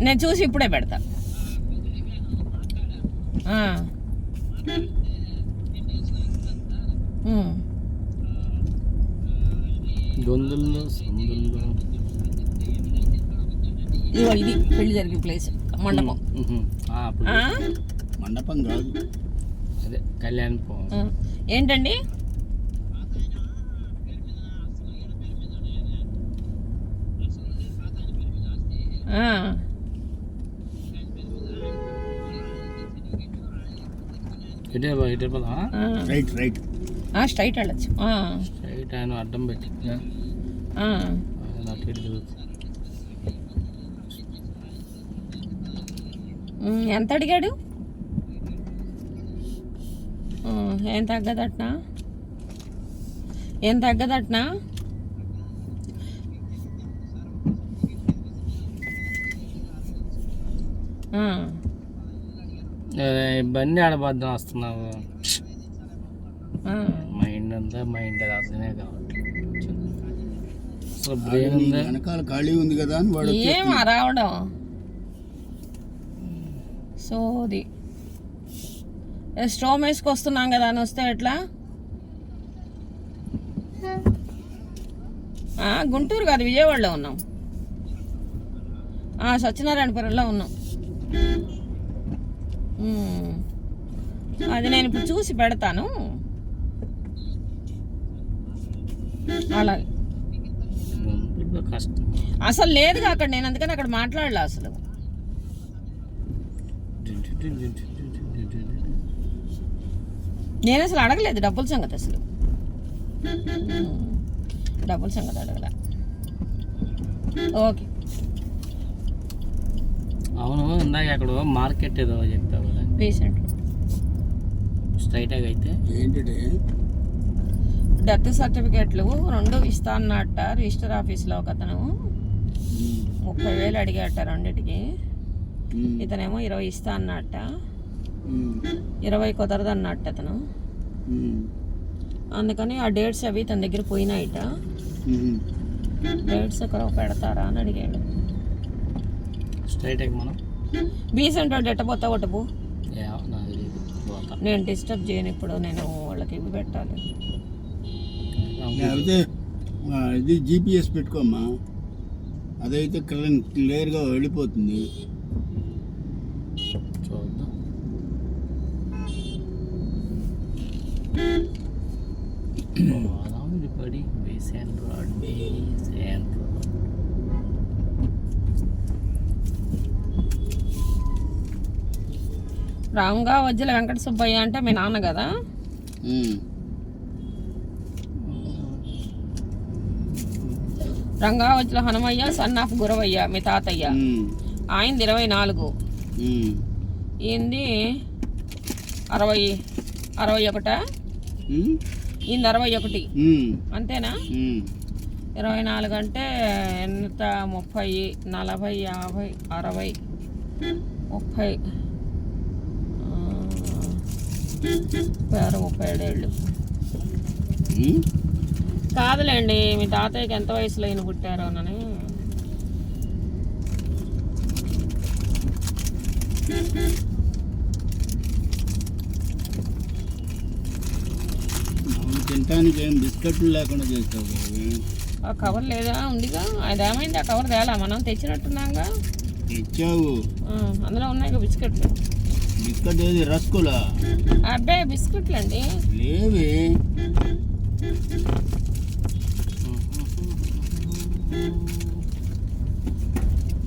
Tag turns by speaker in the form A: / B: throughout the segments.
A: నేను చూసి ఇప్పుడే పెడతా.
B: గొంతుల్లో సందుల్లో
A: ఇదిగో ఇది పెళ్ళి జరిగే ప్లేస్ మండపం?
C: మండపం కాదు
B: అదే కళ్యాణ్ పో
A: ఆ. ఏంటండి ఆ.
B: ఇటే పో, ఇటే పోదా
A: ఆ.
C: రైట్ రైట్
A: ఆ, స్ట్రైట్ వెళ్ళచ్చు. ఆ.
B: స్ట్రైట్ ఆయన అడ్డం పెట్టి అటు ఇటు
A: ఎంత అడిగాడు? ఏం తగ్గదట్నా? ఏం తగ్గదట్నా? ఆ,
B: బండి ఆడబద్దాం వస్తున్నావు.
A: ఆ.
B: మైండ్ అంతా మైండ్ అర్థమే బ్రెయిన్ ఉందా?
C: వెనకాల ఖాళీ ఉంది కదా అని వాడు
A: ఏం రావడం? సోది. ఏ, స్టోమ్ వేసుకొస్తున్నాం కదా అని వస్తే ఎట్లా? ఆ, గుంటూరు కాదు విజయవాడలో ఉన్నాం. ఆ, సత్యనారాయణపురంలో ఉన్నాం. అది నేను ఇప్పుడు చూసి పెడతాను. అలాగే అసలు లేదుగా అక్కడ నేను అందుకని అక్కడ మాట్లాడలే అసలు. నేను అసలు అడగలేదు డబ్బుల సంగతి అసలు. డబ్బుల సంగతి అడగలే. ఓకే.
B: అవును ఇందాక అక్కడ మార్కెట్ ఏదో
A: చెప్తావు.
B: స్ట్రైట్గా అయితే?
C: ఏంటంటే
A: డెత్ సర్టిఫికేట్లు రెండు ఇస్తా అన్నట్ట రిజిస్టర్ ఆఫీస్లో ఒక అతను ముప్పై వేలు అడిగాట రెండిటికి. ఇతనేమో ఇరవై ఇస్తా అన్నట్ట ఇరవై కుదరదు అన్నట్టు అతను అందుకని ఆ డేట్స్ అవి తన దగ్గర పోయినాయిట. డేట్స్ ఎక్కడ పెడతారా అని అడిగాడు.
B: స్ట్రైట్గా మనం?
A: బీసెంట్ వాడు ఎట్టపోతా నేను డిస్టర్బ్ చేయను ఇప్పుడు నేను వాళ్ళకి ఇవి పెట్టాలి.
C: లేకపోతే ఇది జీపీఎస్ పెట్టుకోమ్మా. అదైతే క్లియర్ క్లియర్గా వెళ్ళిపోతుంది.
B: చూద్దాం. పడి. బేసెంట్ రోడ్ బేసెంట్
A: రాంగా వజ్జల వెంకట సుబ్బయ్య అంటే మీ నాన్న కదా
C: ఉమ్.
A: రంగా వజ్జల హనుమయ్య సన్ ఆఫ్ గురవయ్య మీ తాతయ్య. ఆయనది ఇరవై నాలుగు. ఈయనది అరవై అరవై ఒకటా. ఈయనది అరవై ఒకటి. అంతేనా. ఇరవై నాలుగు అంటే ఎంత ముప్పై నలభై యాభై అరవై ముప్పై ఆరు ముప్పై ఏడేళ్ళు. కాదులేండి మీ తాతయ్యకి ఎంత వయసులో ఈయన పుట్టారో అని
C: మామూలు తినటానికి ఏం బిస్కెట్లు లేకుండా చేస్తావు.
A: ఆ కవర్ లేదా? ఉందిగా. అది ఏమైంది? ఆ కవర్ తేలా? మనం తెచ్చినట్టున్నాగా.
C: తెచ్చావు.
A: అందులో ఉన్నాయి బిస్కెట్లు.
C: బిస్కెట్ ఏది రస్కులా?
A: అబ్బాయి బిస్కెట్లు అండి
C: లేవే.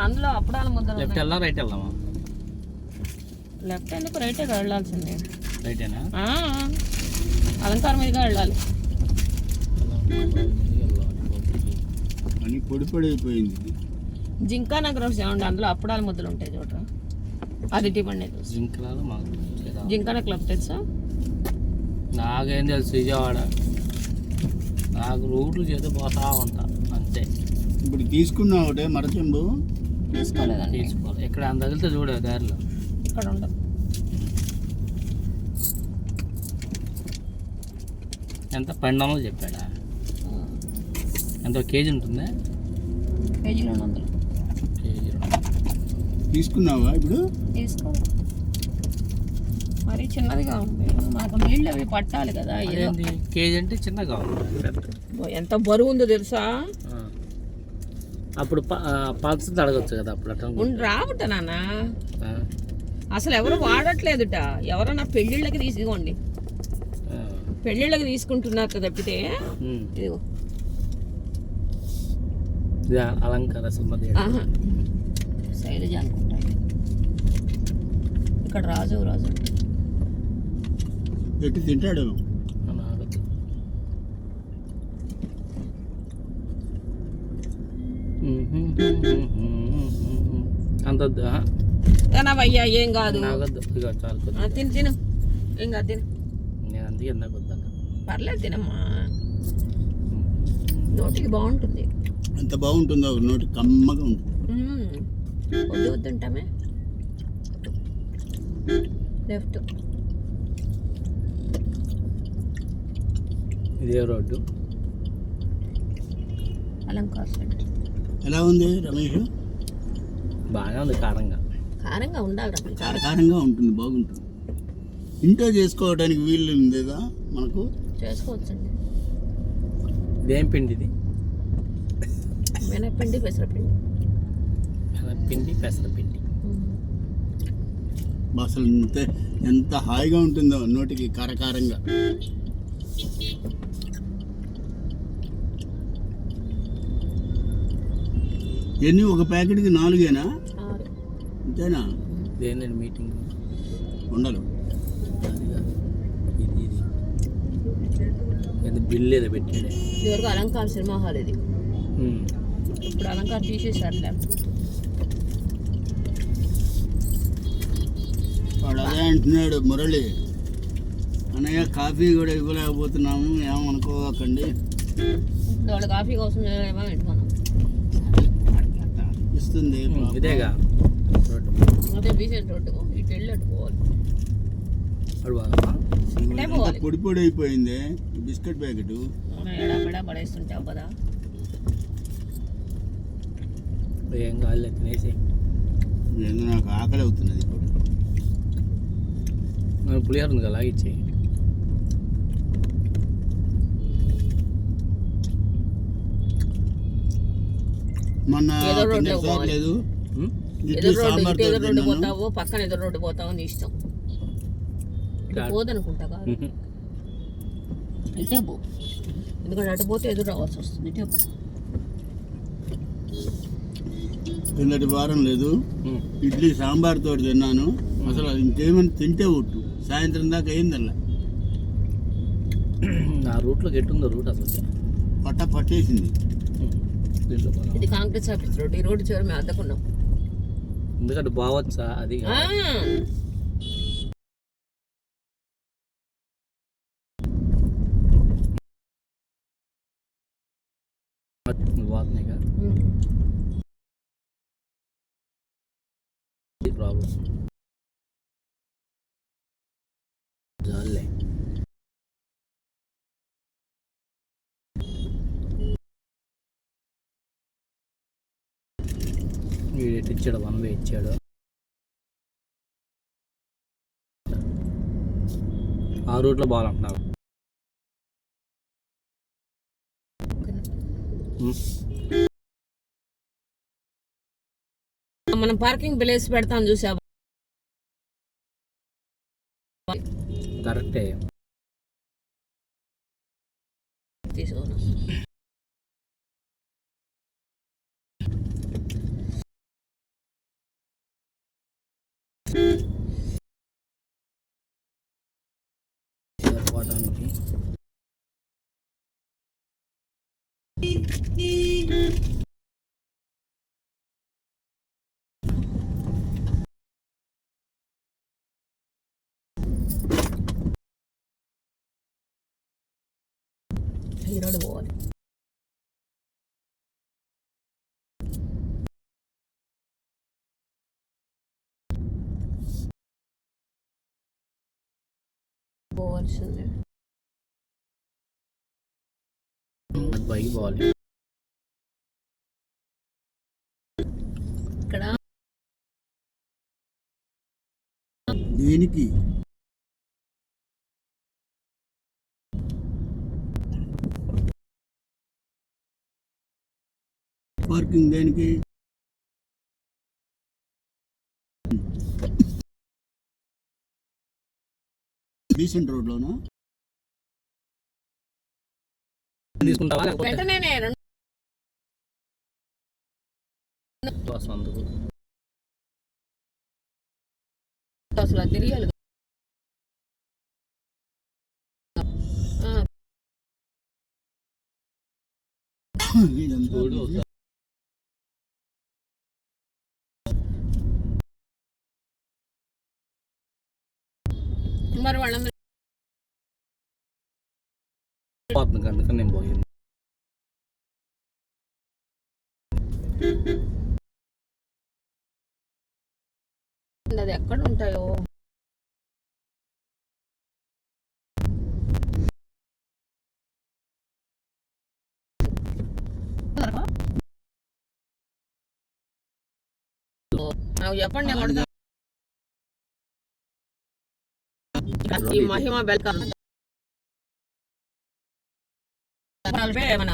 A: అందులో అప్పుడాల ముద్దలు
B: లెఫ్ట్ వెళ్ళా రైట్ వెళ్దామా
A: లెఫ్ట్ ఎందుకు రైట్గా వెళ్ళాల్సిందే?
B: రైటేనా?
A: ఆ, అలంకారం మీదుగా వెళ్ళాలి.
C: అని పొడి పొడి అయిపోయింది.
A: జింకా నగర్ ఏమండి అందులో అప్పుడాల ముద్దలు ఉంటాయి చూడరా అది టిబండి తెలుసు
B: జింక్ రాదు మాకు.
A: జింకాన క్లబ్ తెలుసా?
B: నాకేం తెలుసు విజయవాడ. నాకు రూట్లు చేత పోతా ఉంటా అంతే.
C: ఇప్పుడు తీసుకున్నావు ఒకటే మరచెంబు.
A: తీసుకోలేదండి.
B: తీసుకోవాలి ఇక్కడ అంత తగిలితే చూడే దారిలో.
A: ఇక్కడ ఉండదు.
B: ఎంత? వందలు చెప్పాడా? ఎంత? కేజీ ఉంటుందా?
A: కేజీలో వందలు.
C: తీసుకున్నావా ఇప్పుడు?
A: తీసుకో. మరి చిన్నదిగా ఉంది. మాకు నీళ్ళు అవి పట్టాలి కదా
B: కేజీ అంటే చిన్నగా ఉంది.
A: ఎంత బరువు ఉందో తెలుసా.
B: అప్పుడు ప- ఆ, పంచదార అడగచ్చు కదా అప్పుడు
A: రాబట్ట నాన్న. అసలు ఎవరు వాడట్లేదుట. ఎవరన్నా పెళ్ళిళ్ళకి తీసుకోండి. పెళ్ళిళ్ళకి తీసుకుంటున్నారు తప్పితే. ఇదిగో.
B: ఇది అలంకార
A: ఆహా. శైలజ అనుకుంటా ఇక్కడ రాజు రాజు
C: ఎట్టి తింటాడు
B: అనాగదు అంత వద్దు, ఆ?
A: తినవయ్యా ఏం కాదు తిను తిను ఏం కాదు తిను
B: నేను అందుకే ఎందాక వద్దన్న
A: పర్లేదు తినమ్మా నోటికి బాగుంటుంది
C: ఎంత బాగుంటుందో నోటి కమ్మగా ఉంటుంది.
A: వద్దు వద్దుంటామే లెఫ్ట్.
B: ఇదే రోడ్డు
A: అలంకార్
C: ఎలా ఉంది రమేష్?
B: బాగానే ఉంది కారంగా.
A: కారంగా ఉండాలి.
C: కారకారంగా ఉంటుంది బాగుంటుంది. ఇంట్లో చేసుకోవడానికి వీలు ఉందేదా మనకు?
A: చేసుకోవచ్చండి.
B: ఇదేం పిండి ఇది?
A: మినపిండి పెసరపిండి.
B: పిండి పెసరపిండి.
C: అసలు ఎంత ఎంత హాయిగా ఉంటుందో నోటికి కారకారంగా ఎన్ని ఒక ప్యాకెట్కి నాలుగేనా. అంతేనా
B: ఇదేంటండి మీటింగ్. ఇది ఇది ఏదో బిల్ ఏదో పెట్టాడే
A: ఇదివరకు అలంకార్ సినిమా హాల్ ఇది. ఇప్పుడు అలంకార్ తీసేసారులే
C: అంటున్నాడు మురళి. అన్నయ్య కాఫీ కూడా ఇవ్వలేకపోతున్నాము ఏమనుకోకండి.
A: కాఫీ కోసం
C: ఇస్తుంది
B: ఇదేగా.
C: పొడి పొడి అయిపోయింది బిస్కెట్ ప్యాకెట్.
A: పడేస్తుంటావు కదా.
B: ఏం తినేసి
C: ఏందో నాకు ఆకలి అవుతున్నది ఇప్పుడు.
B: పులిహోర ఉంది కదా ఇచ్చేయి
C: మొన్న. లేదు.
A: ఎదురు రోడ్డు ఎదురు రోడ్డు
C: తిన్నాను
A: పోతావు పక్కన ఎదురు రోడ్డు పోతావు నీ ఇష్టం. పోదనుకుంటా కాదు. ఇటే పో. ఎందుకంటే అటు పోతే ఎదురు రావాల్సి వస్తుంది. ఇటే పో.
C: కిందటి వారం లేదు. ఇడ్లీ సాంబార్ తోటి తిన్నాను. అసలు ఇంకేమైనా తింటే ఒట్టు. సాయంత్రం దాకా అయిందల్లా
B: నా రూట్లోకి ఎట్టుందో రూట్ అసలు.
C: పట్ట పట్టేసింది.
A: ఇది కాంగ్రెస్ ఆఫీస్ రోడ్డు ఈ రోడ్డు చివరి మేము అద్దకున్నాం
B: ఎందుకంటే బావచ్చా అది వీడు ఇచ్చాడు వన్ వే ఇచ్చాడు. ఆ రూట్లో బాగాలంటున్నారు
A: మనం పార్కింగ్ ప్లేస్ పెడతాం చూసావా
B: కరెక్టే.
A: తీసుకోను
B: జరపడానికి
A: ఈ రోడ్డు పోవాలి పోవాల్సిందే
B: పైకి పోవాలి
A: ఇక్కడ.
C: దేనికి? పార్కింగ్ దేనికి? డీసెంట్ రోడ్లోనా?
B: తీసుకుంటావా
A: వెంటనే అసలు తిరిగాలి మరి వాళ్ళందరూ
B: అందుకని నేను పోయింది.
A: అది ఎక్కడ ఉంటాయో? చెప్పండి ఈ మహిమ బెల్కమ్ నలభై మన